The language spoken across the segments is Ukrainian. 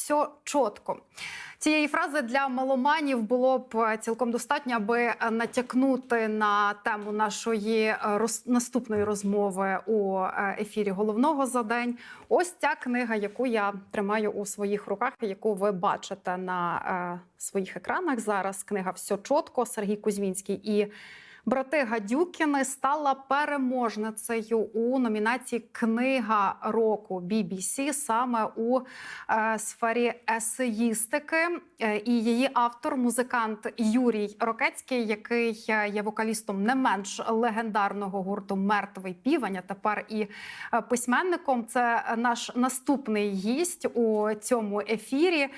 все чітко. Цієї фрази для маломанів було б е, цілком достатньо, аби натякнути на тему нашої е, роз... наступної розмови у е, ефірі головного за день. Ось ця книга, яку я тримаю у своїх руках, яку ви бачите на своїх екранах зараз. Книга Все чітко Сергій Кузьмінський і. Брати Гадюкіни стала переможницею у номінації Книга року BBC саме у е, сфері есеїстики. Е, і її автор, музикант Юрій Рокецький, який е, є вокалістом не менш легендарного гурту Мертвий півень, а тепер і письменником. Це наш наступний гість у цьому ефірі.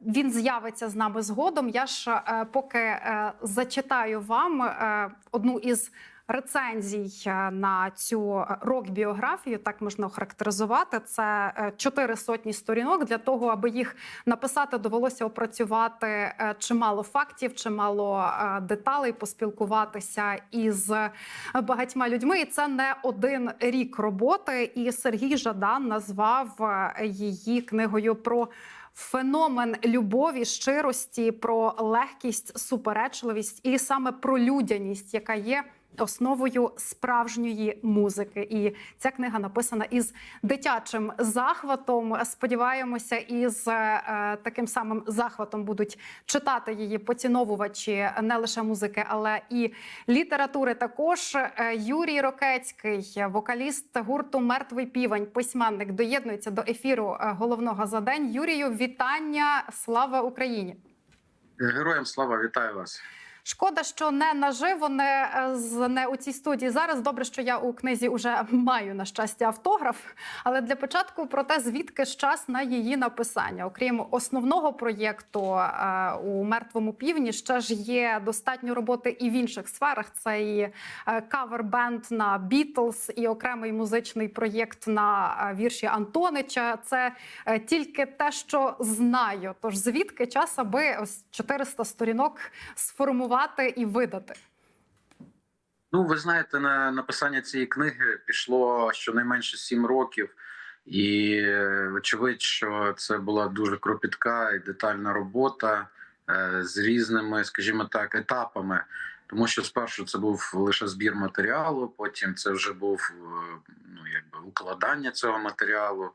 Він з'явиться з нами згодом. Я ж поки зачитаю вам е, одну із рецензій е, на цю рок-біографію, так можна охарактеризувати. Це е, чотири сотні сторінок. Для того, аби їх написати, довелося опрацювати е, чимало фактів, чимало е, деталей, поспілкуватися із багатьма людьми. І це не один рік роботи. І Сергій Жадан назвав е, її книгою про. Феномен любові, щирості, про легкість, суперечливість і саме про людяність, яка є основою справжньої музики. І ця книга написана із дитячим захватом. Сподіваємося, із е, таким самим захватом будуть читати її поціновувачі не лише музики, але і літератури. Також Е, Юрій Рокецький, вокаліст гурту Мертвий півень, письменник, доєднується до ефіру е, головного за день. Юрію, вітання! Слава Україні! Героям слава вітаю вас. Шкода, що не наживо, не, е, з- не у цій студії зараз. Добре, що я у книзі вже маю на щастя автограф. Але для початку про те, звідки ж час на її написання, окрім основного проєкту е, у мертвому півні, ще ж є достатньо роботи і в інших сферах. Це і е, кавер-бенд на Бітлз, і окремий музичний проєкт на вірші Антонича. Це тільки те, що знаю. Тож звідки час, аби ось 400 сторінок сформувати і видати? Ну, ви знаєте, на написання цієї книги пішло щонайменше сім років, і вочевидь, що це була дуже кропітка і детальна робота е, з різними, скажімо так, етапами. Тому що спершу це був лише збір матеріалу, потім це вже був е, ну якби укладання цього матеріалу,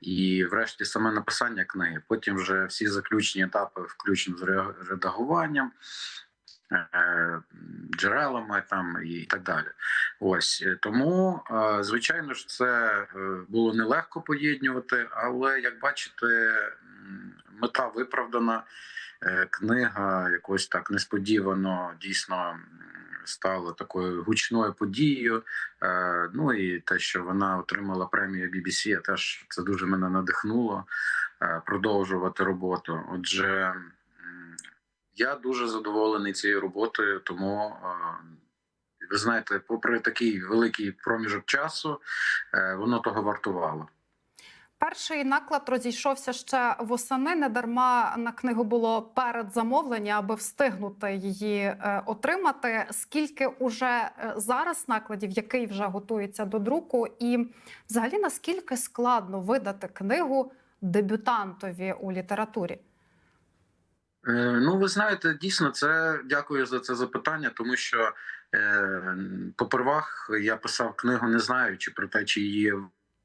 і врешті саме написання книги. Потім вже всі заключні етапи, включно з редагуванням. Е, Джерелами там і так далі. Ось е, тому, е, звичайно ж, це було нелегко поєднувати, але як бачите, мета виправдана. Книга якось так несподівано дійсно стала такою гучною подією. Ну і те, що вона отримала премію BBC, теж це дуже мене надихнуло продовжувати роботу. Отже, я дуже задоволений цією роботою, тому. е, Ви знаєте, попри такий великий проміжок часу, е, воно того вартувало. Перший наклад розійшовся ще восени. Не дарма на книгу було передзамовлення, аби встигнути її е, отримати. Скільки уже зараз накладів, який вже готується до друку, і взагалі наскільки складно видати книгу дебютантові у літературі? Е, Ну, ви знаєте, дійсно, це дякую за це запитання, тому що е, попервах я писав книгу, не знаючи про те, чи її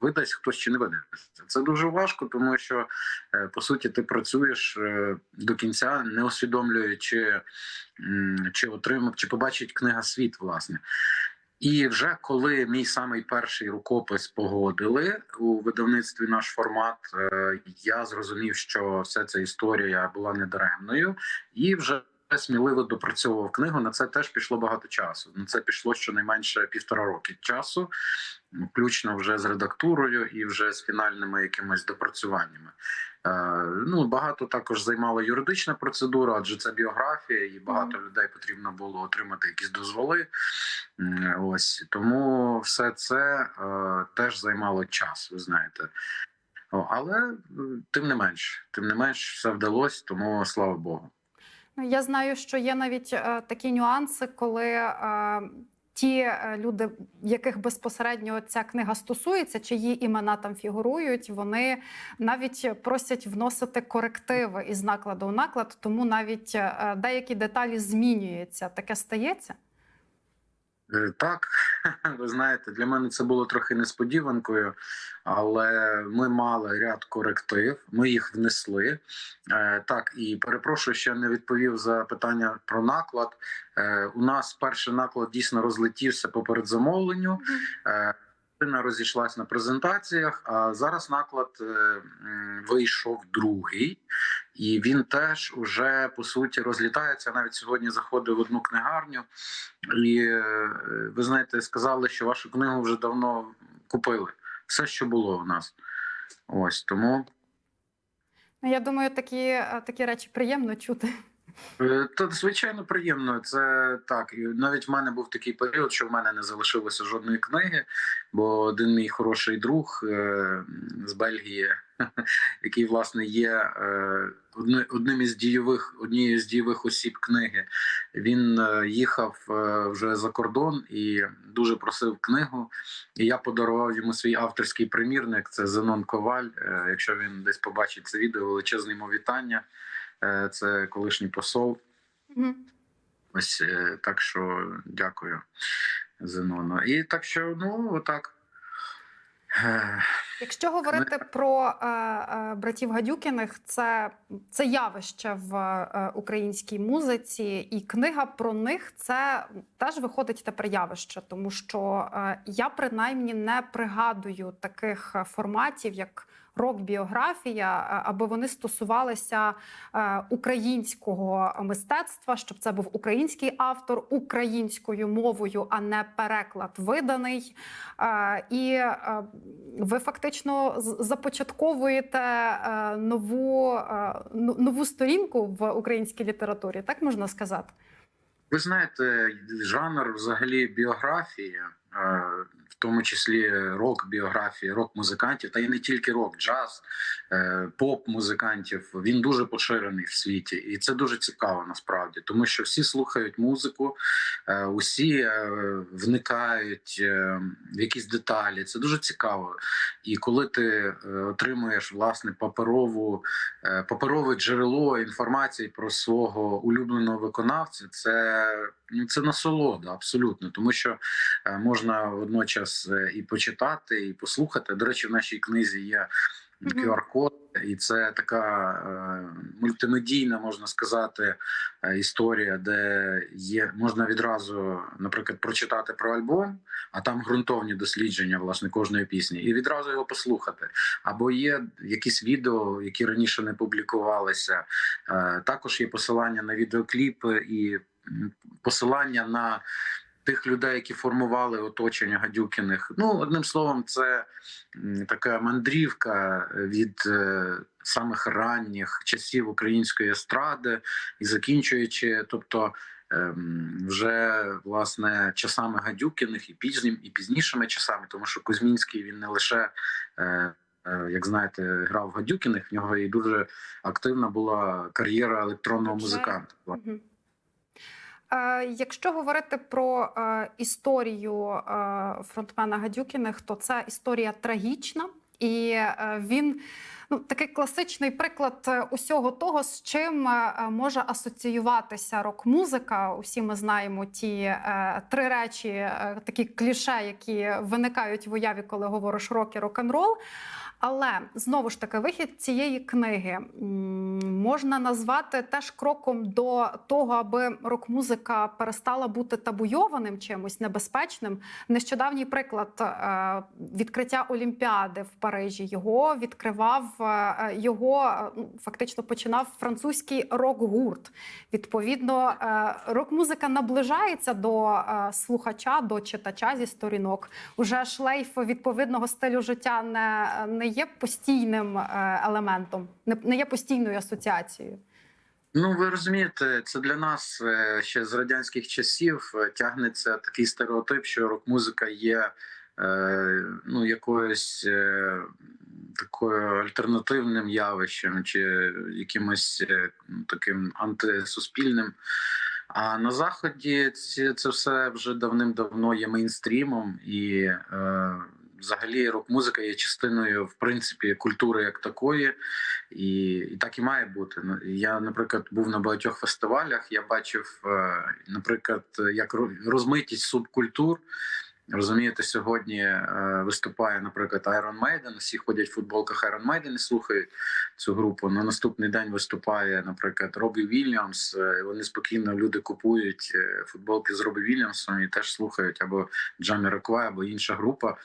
видасть хтось чи не видасть. Це дуже важко, тому що е, по суті ти працюєш е, до кінця, не усвідомлюючи, м, чи отримав, чи побачить книга світ, власне. І вже коли мій самий перший рукопис погодили у видавництві наш формат, е, я зрозумів, що вся ця історія була недаремною, і вже сміливо допрацьовував книгу. На це теж пішло багато часу. На це пішло щонайменше півтора роки часу, включно вже з редактурою і вже з фінальними якимись допрацюваннями. Е, Ну багато також займала юридична процедура, адже це біографія, і багато людей потрібно було отримати якісь дозволи. Ось тому все це е, теж займало час, ви знаєте. Але тим не менш, тим не менш, все вдалося, тому слава Богу. Ну, я знаю, що є навіть е, такі нюанси, коли е, ті е, люди, яких безпосередньо ця книга стосується, чиї імена там фігурують, вони навіть просять вносити корективи із накладу у наклад, тому навіть е, деякі деталі змінюються. Таке стається. Е, Так, ви знаєте, для мене це було трохи несподіванкою, але ми мали ряд коректив, ми їх внесли. Е, Так, і перепрошую, що не відповів за питання про наклад. Е, У нас перший наклад дійсно розлетівся по передзамовленню. Розійшлась на презентаціях, а зараз наклад е, вийшов другий, і він теж уже по суті розлітається. Навіть сьогодні заходив в одну книгарню, і е, ви знаєте, сказали, що вашу книгу вже давно купили. Все, що було у нас. Ось тому Ну, Я думаю, такі, е, такі речі приємно чути. Е, Та звичайно приємно. Це так. І навіть в мене був такий період, що в мене не залишилося жодної книги, бо один мій хороший друг е, з Бельгії, який власне є е, одним із дійових однією з дійових осіб книги. Він їхав вже за кордон і дуже просив книгу. І я подарував йому свій авторський примірник. Це Зенон Коваль. Якщо він десь побачить це відео, величезне йому вітання. Е, Це колишній посол. Мгм. Ось е, так що дякую, Зеноно. І так що, ну, отак. Е, Якщо говорити про е, е, братів Гадюкіних, це, це явище в е, українській музиці, і книга про них це теж виходить тепер явище, тому що е, я принаймні не пригадую таких форматів, як рок-біографія, е, аби вони стосувалися е, українського мистецтва, щоб це був український автор українською мовою, а не переклад виданий. Е, І ви фактично започатковуєте нову, ну- нову сторінку в українській літературі, так можна сказати? Ви знаєте, жанр взагалі біографії, в тому числі рок-біографії, рок-музикантів, та й не тільки рок, джаз, е, поп-музикантів, він дуже поширений в світі, і це дуже цікаво насправді, тому що всі слухають музику, е, усі е, вникають е, в якісь деталі. Це дуже цікаво. І коли ти е, отримуєш власне паперову е, паперове джерело інформації про свого улюбленого виконавця, це ну це насолода абсолютно, тому що е, можна водночас е, і почитати, і послухати. До речі, в нашій книзі є QR-код, і це така е, мультимедійна, можна сказати, е, історія, де є можна відразу, наприклад, прочитати про альбом, а там ґрунтовні дослідження власне кожної пісні, і відразу його послухати. Або є якісь відео, які раніше не публікувалися. Е, Також є посилання на відеокліпи і посилання на тих людей, які формували оточення гадюкіних. Ну, одним словом, це така мандрівка від е, самих ранніх часів української естради і закінчуючи, тобто. ем, Вже власне часами гадюкіних і пізнім, і пізнішими часами, тому що Кузьмінський він не лише е, е, як знаєте, грав в Гадюкіних. В нього і дуже активна була кар'єра електронного музиканта. Е, Якщо говорити про е, історію е, фронтмена Гадюкіних, то це історія трагічна, і він ну такий класичний приклад усього того, з чим може асоціюватися рок-музика. Усі ми знаємо ті три речі, такі кліше, які виникають в уяві, коли говориш рок і рок-н-рол. Але знову ж таки, вихід цієї книги можна назвати теж кроком до того, аби рок-музика перестала бути табуйованим чимось небезпечним. Нещодавній приклад е, відкриття Олімпіади в Парижі. Його відкривав е, його е, ну, фактично починав французький рок-гурт. Відповідно, рок-музика наближається до слухача, до читача зі сторінок. Уже шлейф відповідного стилю життя не, не є постійним е, елементом, не, є постійною асоціацією. Ну ви розумієте, це для нас е, ще з радянських часів е, тягнеться такий стереотип, що рок-музика є ну якоюсь такою альтернативним явищем чи якимось таким антисуспільним. А на заході це все вже давним-давно є мейнстрімом, і взагалі рок-музика є частиною, в принципі, культури як такої, і, і так і має бути. Ну, Я, наприклад, був на багатьох фестивалях. Я бачив, е, наприклад, як ро- розмитість субкультур. Розумієте, сьогодні е, виступає, наприклад, Iron Maiden, Всі ходять в футболках Iron Maiden і слухають цю групу. На наступний день виступає, наприклад, Робі Вільямс. Е, Вони спокійно люди купують е, футболки з Робі Вільямсом і теж слухають або Джамі Роквай, або інша група.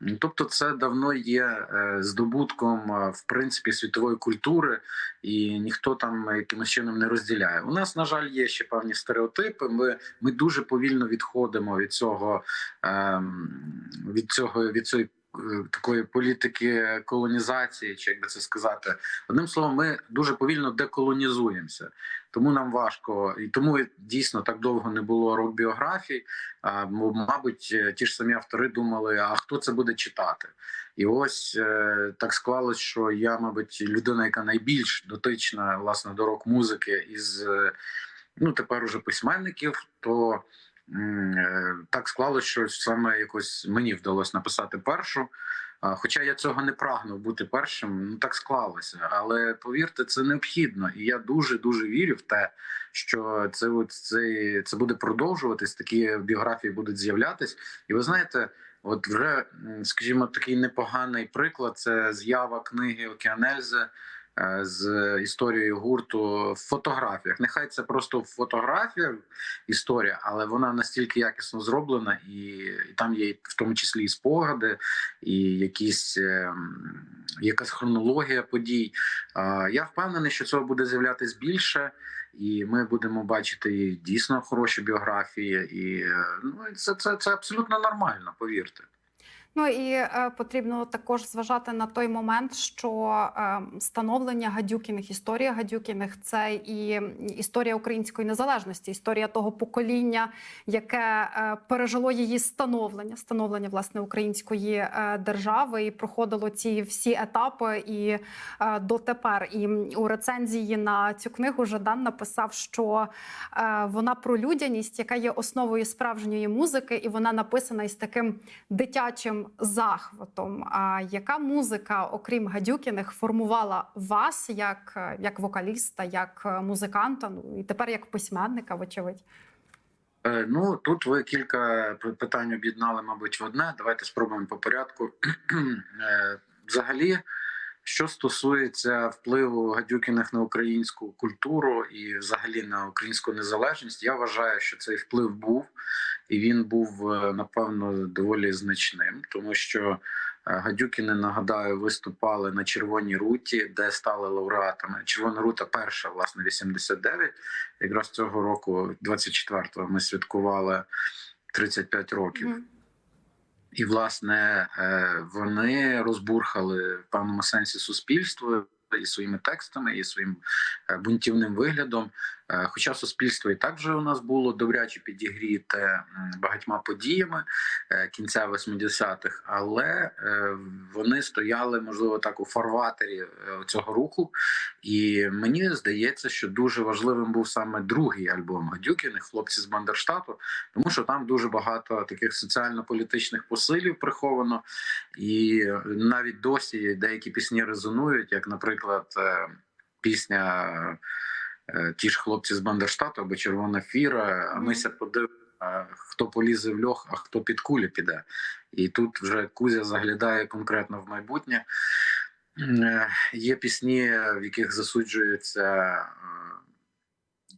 Ну, Тобто, це давно є е, здобутком е, в принципі світової культури, і ніхто там якимось чином не розділяє. У нас, на жаль, є ще певні стереотипи. Ми, ми дуже повільно відходимо від цього ем, від цього від цієї е, такої політики колонізації, чи як би це сказати, одним словом, ми дуже повільно деколонізуємося. Тому нам важко, і тому дійсно так довго не було рок-біографій. А, мабуть, е, ті ж самі автори думали, а хто це буде читати? І ось е, так склалось, що я, мабуть, людина, яка найбільш дотична власне до рок-музики із е, ну тепер уже письменників, то так склалось, що саме якось мені вдалося написати першу. Хоча я цього не прагнув бути першим, ну так склалося. Але повірте, це необхідно, і я дуже дуже вірю в те, що це це, це буде продовжуватись. Такі біографії будуть з'являтись. І ви знаєте, от вже, скажімо, такий непоганий приклад це з'ява книги Океанельзе е, з історією гурту в фотографіях. Нехай це просто в фотографіях історія, але вона настільки якісно зроблена, і, і там є в тому числі і спогади, і якісь. ем, Якась хронологія подій. Я впевнений, що цього буде з'являтись більше, і ми будемо бачити дійсно хороші біографії. І е, ну це, це, це абсолютно нормально, повірте. Ну і е, потрібно також зважати на той момент, що е, становлення гадюкіних, історія гадюкіних це і історія української незалежності, історія того покоління, яке е, пережило її становлення, становлення власне української е, держави, і проходило ці всі етапи і е, дотепер. І у рецензії на цю книгу Жадан написав, що е, вона про людяність, яка є основою справжньої музики, і вона написана із таким дитячим захватом. А яка музика, окрім гадюкіних, формувала вас як, як вокаліста, як музиканта? Ну і тепер як письменника, вочевидь? Е, Ну тут ви кілька питань об'єднали, мабуть, в одне. Давайте спробуємо по порядку. Е, Взагалі, що стосується впливу гадюкіних на українську культуру і взагалі на українську незалежність, я вважаю, що цей вплив був, і він був е, напевно доволі значним, тому що е, гадюкіни, нагадаю, виступали на Червоній руті, де стали лауреатами. Червона рута перша, власне, 89. Якраз цього року, 24-го, ми святкували 35 років. І, власне, е, вони розбурхали в певному сенсі суспільство і своїми текстами, і своїм е, бунтівним виглядом. Е, Хоча суспільство і так вже у нас було добряче підігріте багатьма подіями е, кінця 80-х, але е, вони стояли, можливо, так у фарватері цього руху. І мені здається, що дуже важливим був саме другий альбом Гадюкіних хлопці з Бандерштату, тому що там дуже багато таких соціально-політичних посилів приховано, і навіть досі деякі пісні резонують, як, наприклад, пісня Ті ж хлопці з Бандерштату або Червона фіра. А мися подив, е, хто полізе в льох, а хто під кулі піде. І тут вже Кузя заглядає конкретно в майбутнє. Е, Є пісні, в яких засуджується е,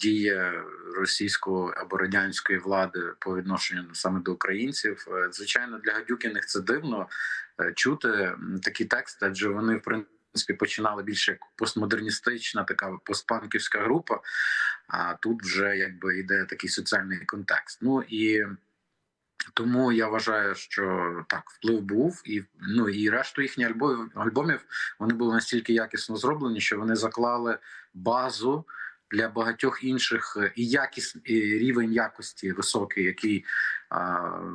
дія російської або радянської влади по відношенню саме до українців. Е, Звичайно, для гадюкіних це дивно е, чути такі тексти, адже вони в принципі починали більше як постмодерністична, така постпанківська група. А тут вже якби йде такий соціальний контекст. Ну і тому я вважаю, що так вплив був, і ну і решту їхніх альбомів альбомів вони були настільки якісно зроблені, що вони заклали базу для багатьох інших е, і якість і рівень якості високий, який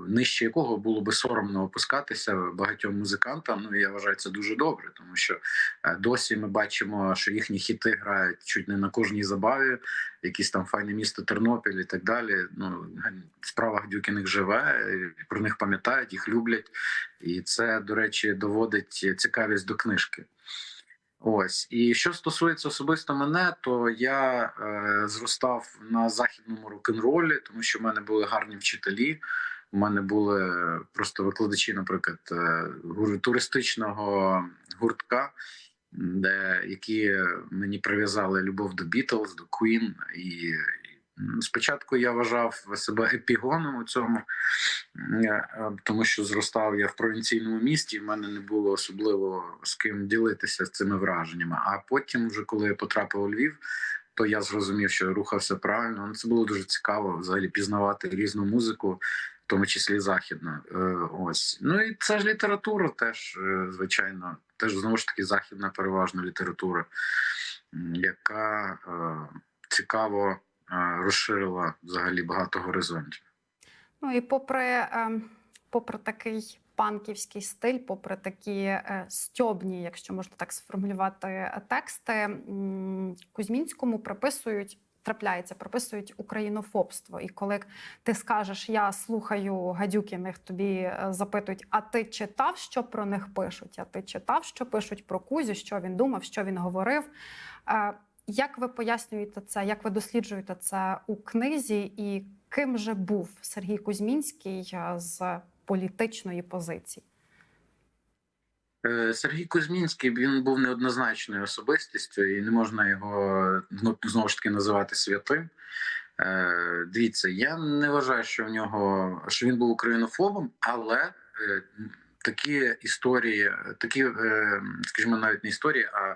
нижче якого було би соромно опускатися багатьом музикантам. Ну я вважаю це дуже добре, тому що е, досі ми бачимо, що їхні хіти грають чуть не на кожній забаві, якісь там файне місто Тернопіль і так далі. Ну справа Гдюкіних живе, про них пам'ятають, їх люблять, і це, до речі, доводить цікавість до книжки. Ось і що стосується особисто мене, то я е, зростав на західному рок-н-ролі, тому що в мене були гарні вчителі. У мене були просто викладачі, наприклад, е, туристичного гуртка, де які мені прив'язали любов до Бітлз, до Queen. І спочатку я вважав себе епігоном у цьому, е, тому що зростав я в провінційному місті, і в мене не було особливо з ким ділитися цими враженнями. А потім, вже коли я потрапив у Львів, то я зрозумів, що рухався правильно. Ну, Це було дуже цікаво взагалі пізнавати різну музику, в тому числі західну. Е, Ось ну і це ж література, теж е, звичайно, теж знову ж таки західна переважно література, яка цікаво розширила взагалі багато горизонтів. Ну і попри, е, попри такий панківський стиль, попри такі е, стьобні, якщо можна так сформулювати, е, тексти, Кузьмінському приписують. Трапляється, приписують українофобство. І коли ти скажеш, я слухаю гадюкіних, тобі е, запитують, а ти читав, що про них пишуть? А ти читав, що пишуть про Кузю, що він думав, що він говорив? Як ви пояснюєте це? Як ви досліджуєте це у книзі? І ким же був Сергій Кузьмінський е, з політичної позиції? Е, Сергій Кузьмінський він був неоднозначною особистістю, і не можна його ну, знову ж таки називати святим. Е, Дивіться, я не вважаю, що в нього що він був українофобом, але такі історії, такі, скажімо, навіть не історії, а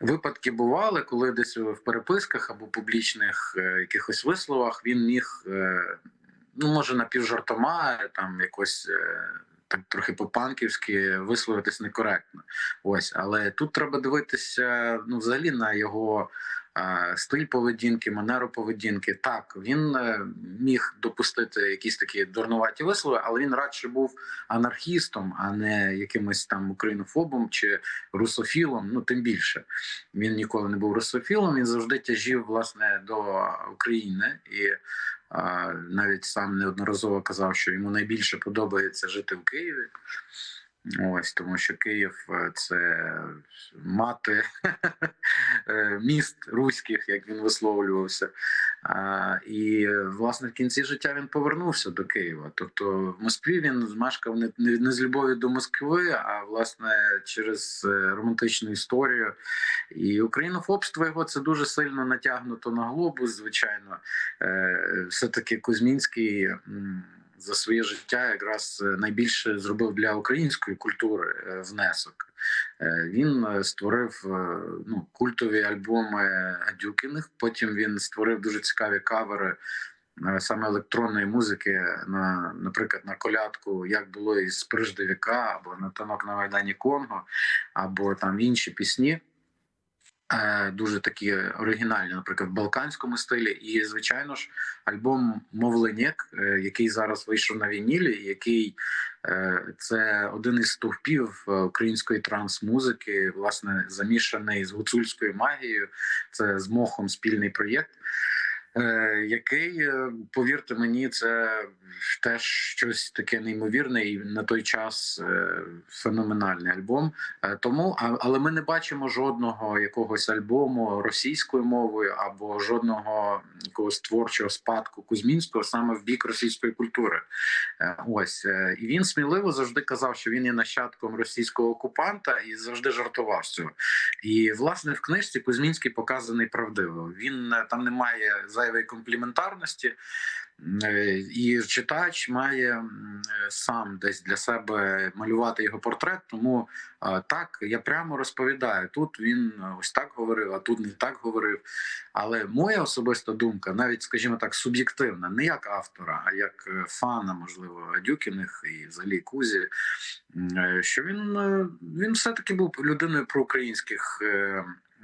випадки бували, коли десь в переписках або публічних е, якихось висловах він міг, е, ну може напівжартома, там якось. Так трохи по-панківськи висловитись некоректно. Ось, але тут треба дивитися ну, взагалі на його стиль поведінки, манеру поведінки. Так, він е, міг допустити якісь такі дурнуваті вислови, але він радше був анархістом, а не якимось там українофобом чи русофілом. Ну тим більше він ніколи не був русофілом. Він завжди тяжів власне до України і. Навіть сам неодноразово казав, що йому найбільше подобається жити в Києві. Ось тому, що Київ е, це мати е, міст руських, як він висловлювався. А, і власне в кінці життя він повернувся до Києва. Тобто в Москві він змешкав не, не, не з любов'ю до Москви, а власне через е, романтичну історію. І українофобство його це дуже сильно натягнуто на глобус. Звичайно, Е, все-таки Кузьмінський за своє життя якраз е, найбільше зробив для української культури е, внесок. Е, Він створив ну, культові альбоми Гадюкіних. Потім він створив дуже цікаві кавери саме електронної музики, на, наприклад, на колядку, як було із Прижди віка, або на танок на Майдані Конго, або там інші пісні. Е, Дуже такі оригінальні, наприклад, в балканському стилі. І, звичайно ж, альбом Мовленєк, е, який зараз вийшов на вінілі, який е, це один із стовпів української транс-музики, власне, замішаний з гуцульською магією. Це з мохом спільний проєкт. Е, Який, е, повірте мені, це теж щось таке неймовірне і на той час е, феноменальний альбом. Тому, але ми не бачимо жодного якогось альбому російською мовою або жодного якогось творчого спадку Кузьмінського саме в бік російської культури. Ось і він сміливо завжди казав, що він є нащадком російського окупанта і завжди жартував з цього. І власне в книжці Кузьмінський показаний правдиво. Він там немає зайвої компліментарності. Е, І читач має е, сам десь для себе малювати його портрет. Тому е, так я прямо розповідаю. Тут він ось так говорив, а тут не так говорив. Але моя особиста думка, навіть скажімо так, суб'єктивна, не як автора, а як фана, можливо, Гадюкіних і взагалі Кузі, що він, він все-таки був людиною проукраїнських.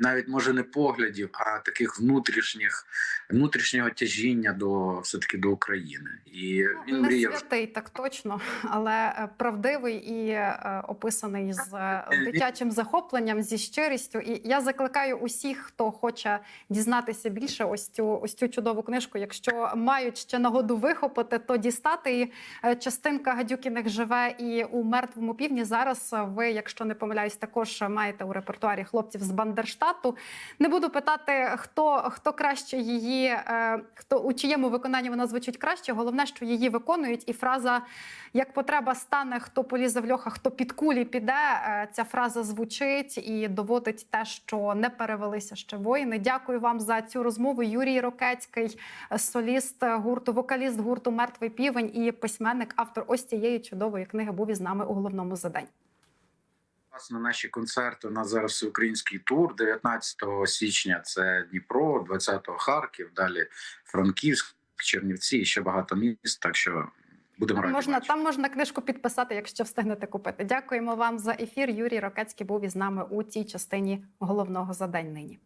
Навіть може не поглядів, а таких внутрішніх внутрішнього тяжіння до все таки до України. І він Ну, не мріяв святий, так точно, але е, правдивий і е, описаний з е, він- дитячим захопленням, зі щирістю. І я закликаю усіх, хто хоче дізнатися більше, ось цю ось цю чудову книжку. Якщо мають ще нагоду вихопити, то дістати. Е, Частинка гадюкіних живе і у мертвому півдні. Зараз ви, якщо не помиляюсь, також маєте у репертуарі хлопців з Бандерштату. Не буду питати, хто хто краще її, е, хто у чиєму виконанні вона звучить краще. Головне, що її виконують, і фраза як потреба стане, хто полізе в льоха, хто під кулі піде. е, Ця фраза звучить і доводить те, що не перевелися ще воїни. Дякую вам за цю розмову. Юрій Рокецький, соліст гурту, вокаліст гурту Мертвий півень і письменник, автор ось цієї чудової книги був із нами у головному задань. Власне, наші концерти. У нас зараз всеукраїнський тур. 19 січня це Дніпро, 20-го Харків, далі Франківськ, Чернівці і ще багато міст. Так що будемо раді. Можна бачити. там можна книжку підписати, якщо встигнете купити. Дякуємо вам за ефір. Юрій Рокецький був із нами у цій частині головного задань нині.